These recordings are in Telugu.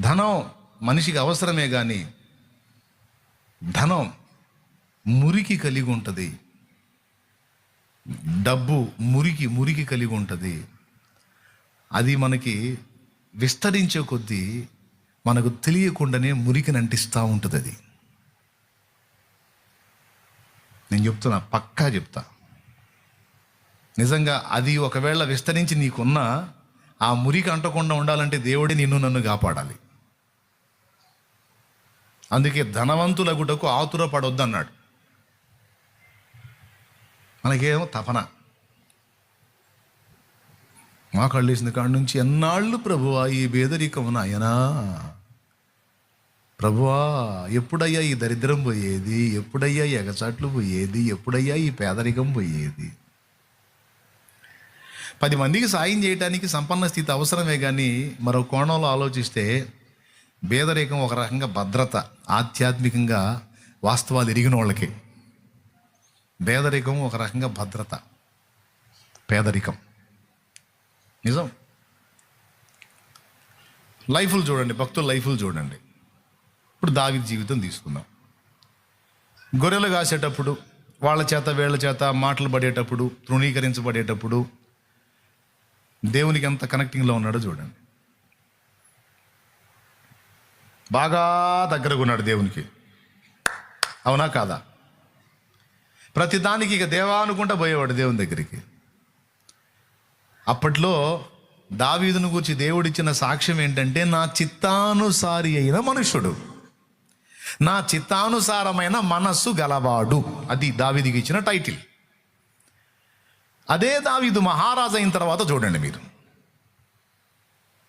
ధనం మనిషికి అవసరమే కానీ ధనం మురికి కలిగి ఉంటుంది. డబ్బు మురికి మురికి కలిగి ఉంటుంది. అది మనకి విస్తరించే కొద్దీ మనకు తెలియకుండానే మురికిని అంటిస్తూ ఉంటుంది అది. నేను చెప్తున్నా పక్కా చెప్తా. నిజంగా అది ఒకవేళ విస్తరించి నీకున్న ఆ మురికి అంటకుండా ఉండాలంటే దేవుడే నిన్ను నన్ను కాపాడాలి. అందుకే ధనవంతులగుటకు ఆతుర పడొద్దు అన్నాడు మనకేమో తపన. మా కళ్ళేసిన కాడి నుంచి ఎన్నాళ్ళు ప్రభువా ఈ బేదరికం నాయనా? ప్రభువా ఎప్పుడయ్యా ఈ దరిద్రం పోయేది? ఎప్పుడయ్యా ఈ ఎగచాట్లు పోయేది? ఎప్పుడయ్యా ఈ పేదరికం పోయేది? పది మందికి సాయం చేయడానికి సంపన్న స్థితి అవసరమే కానీ మరో కోణంలో ఆలోచిస్తే పేదరికం ఒక రకంగా భద్రత ఆధ్యాత్మికంగా వాస్తవాలు ఎరిగిన వాళ్ళకి. పేదరికం ఒక రకంగా భద్రత పేదరికం. నిజం? లైఫ్లు చూడండి భక్తుల లైఫ్లు చూడండి. ఇప్పుడు దావి జీవితం తీసుకుందాం. గొర్రెలు కాసేటప్పుడు వాళ్ళ చేత వీళ్ళ చేత మాటలు పడేటప్పుడు తృణీకరించబడేటప్పుడు దేవునికి ఎంత కనెక్టింగ్లో ఉన్నాడో చూడండి. బాగా దగ్గరగా ఉన్నాడు దేవునికి. అవునా కాదా? ప్రతిదానికి ఇక దేవా అనుకుంటా పోయేవాడు దేవుని దగ్గరికి. అప్పట్లో దావీదును గురించి దేవుడిచ్చిన సాక్ష్యం ఏంటంటే నా చిత్తానుసారి అయిన మనుషుడు నా చిత్తానుసారమైన మనస్సు గలవాడు. అది దావీదికి ఇచ్చిన టైటిల్. అదే దావీదు మహారాజు అయిన తర్వాత చూడండి మీరు.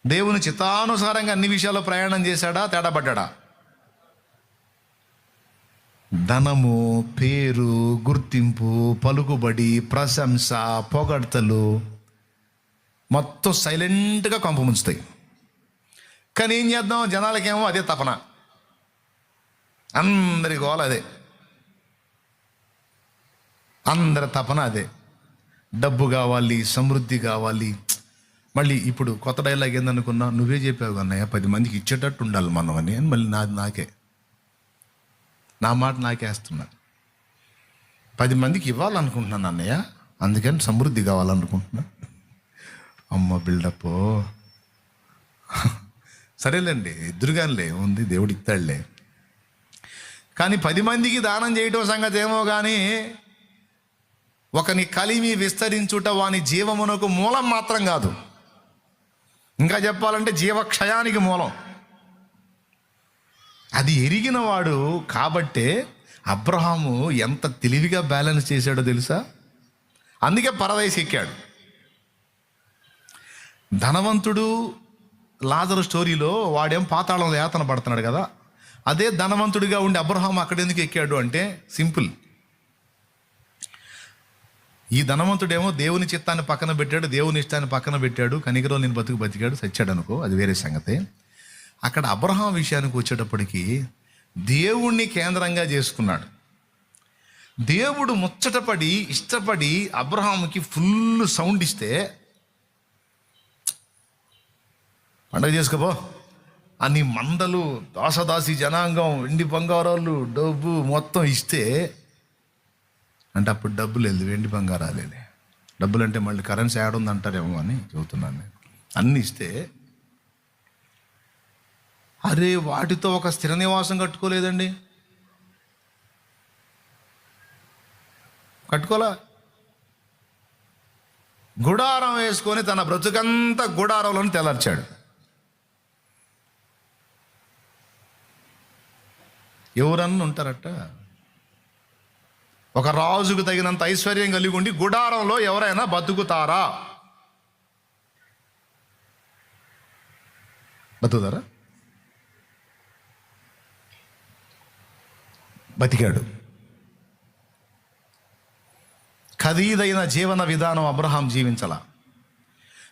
దేవుని చిత్తానుసారంగా అన్ని విషయాల్లో ప్రయాణం చేశాడా? తేడాపడ్డా ధనము పేరు గుర్తింపు పలుకుబడి ప్రశంస పొగడ్తలు మొత్తం సైలెంట్గా కొంప ముంచుతాయి. కానీ ఏం చేద్దాం? జనాలకేమో అదే తపన. అందరి గోల అదే. అందరి తపన అదే. డబ్బు కావాలి సమృద్ధి కావాలి మళ్ళీ ఇప్పుడు కొత్త డైలాగ్ ఏందనుకున్నా నువ్వే చెప్పావు అన్నయ్య పది మందికి ఇచ్చేటట్టు ఉండాలి మనం అని. అని మళ్ళీ నాది నాకే. నా మాట నాకేస్తున్నా పది మందికి ఇవ్వాలనుకుంటున్నాను అన్నయ్య. అందుకని సమృద్ధి కావాలనుకుంటున్నా. అమ్మ బిల్డప్. సరేలేండి ఎదురుగానిలే ఉంది దేవుడు ఇస్తాడులే. కానీ పది మందికి దానం చేయటం సంగతి ఏమో కానీ ఒకని కలిమి విస్తరించుట వాని జీవమునకు మూలం మాత్రం కాదు. ఇంకా చెప్పాలంటే జీవక్షయానికి మూలం. అది ఎరిగిన వాడు కాబట్టే అబ్రహాము ఎంత తెలివిగా బ్యాలెన్స్ చేశాడో తెలుసా? అందుకే పరదేశ్ ఎక్కాడు. ధనవంతుడు లాజరు స్టోరీలో వాడేం పాతాళంలో యాతన పడుతున్నాడు కదా? అదే ధనవంతుడిగా ఉండి అబ్రహాం అక్కడ ఎందుకు ఎక్కాడు అంటే సింపుల్. ఈ ధనవంతుడేమో దేవుని చిత్తాన్ని పక్కన పెట్టాడు దేవుని ఇష్టాన్ని పక్కన పెట్టాడు కనికరో నేను బతుకు బతికాడు చచ్చాడు అనుకో అది వేరే సంగతి. అక్కడ అబ్రహాం విషయానికి వచ్చేటప్పటికి దేవుణ్ణి కేంద్రంగా చేసుకున్నాడు. దేవుడు ముచ్చటపడి ఇష్టపడి అబ్రహాంకి ఫుల్ సౌండ్ ఇస్తే పండగ చేసుకోపో. అన్ని మందలు దాసదాసి జనాంగం వెండి బంగారాలు డబ్బు మొత్తం ఇస్తే అంటే అప్పుడు డబ్బులు లేదు వెండి బంగారాలే డబ్బులు అంటే మళ్ళీ కరెన్సీ యాడ్ ఉంది అంటారేమో అని చెబుతున్నాను నేను. అన్ని ఇస్తే అరే వాటితో ఒక స్థిర నివాసం కట్టుకోలేదండి. కట్టుకోలా? గుడారం వేసుకొని తన బ్రతుకంతా గుడారంలో తెలర్చాడు ఎవరన్నా ఉంటారట? ఒక రాజుకు తగినంత ఐశ్వర్యం కలిగి ఉండి గుడారంలో ఎవరైనా బతుకుతారా? బతుకుతారా? బతికాడు. ఖరీదైన జీవన విధానం అబ్రహాం జీవించలా.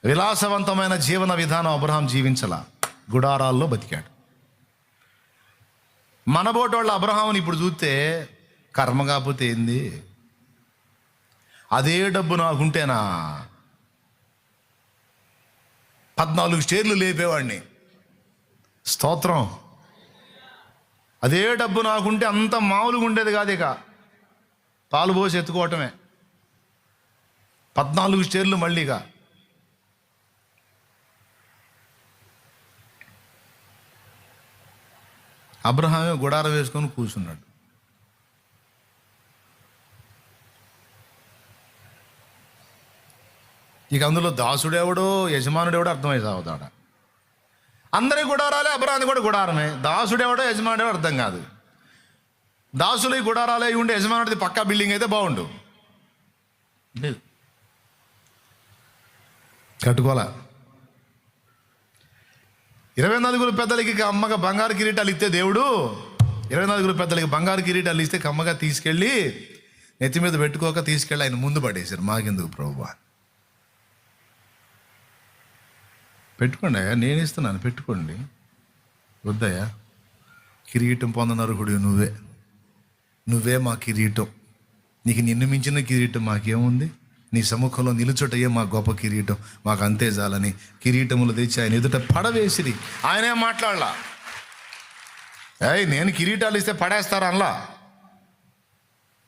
విలాసవంతమైన జీవన విధానం అబ్రహాం జీవించలా. గుడారాల్లో బతికాడు. మనబోటోళ్ళ అబ్రహాంని ఇప్పుడు చూస్తే కర్మ కాకపోతే ఏంది? అదే డబ్బు నాకుంటేనా? పద్నాలుగు స్టేర్లు లేపేవాడిని. స్తోత్రం. అదే డబ్బు నాకుంటే అంత మామూలుగా ఉండేది కాదు ఇక. పాలు పోసి ఎత్తుకోవటమే. పద్నాలుగు స్టేర్లు మళ్ళీగా అబ్రహామే గుడారం వేసుకొని కూర్చున్నాడు. ఇక అందులో దాసుడెవడో యజమానుడెవడో అర్థమై సాగుతాడ అందరి గుడారాలే అపరాధి కూడా గుడారమే. దాసుడెవడో యజమానుడెవడో అర్థం కాదు. దాసులు ఈ గుడారాలే అయి ఉండే యజమానుడిది పక్కా బిల్డింగ్ అయితే బాగుండు. లేదు. కట్టుకోలే ఇరవై నలుగురు పెద్దలకి అమ్మగా బంగారు కిరీటాలు ఇస్తే దేవుడు ఇరవై నలుగురు పెద్దలకి బంగారు కిరీటాలు ఇస్తే కమ్మగా తీసుకెళ్ళి నెత్తి మీద పెట్టుకోక తీసుకెళ్ళి ఆయన ముందు పడేశారు. మాకెందుకు ప్రభు? పెట్టుకోండి అయ్యా నేను ఇస్తున్నాను పెట్టుకోండి. వద్దయ్యా కిరీటం పొందనర్హుడు నువ్వే. నువ్వే మా కిరీటం. నీకు నిన్ను మించిన కిరీటం మాకేముంది? నీ సముఖంలో నిలుచుటయే మా గొప్ప కిరీటం. మాకు అంతే చాలని కిరీటములు తెచ్చి ఆయన ఎదుట పడవేసిరి. ఆయనే మాట్లాడలా. ఏయ్ నేను కిరీటాలు ఇస్తే పడేస్తారా అనలా?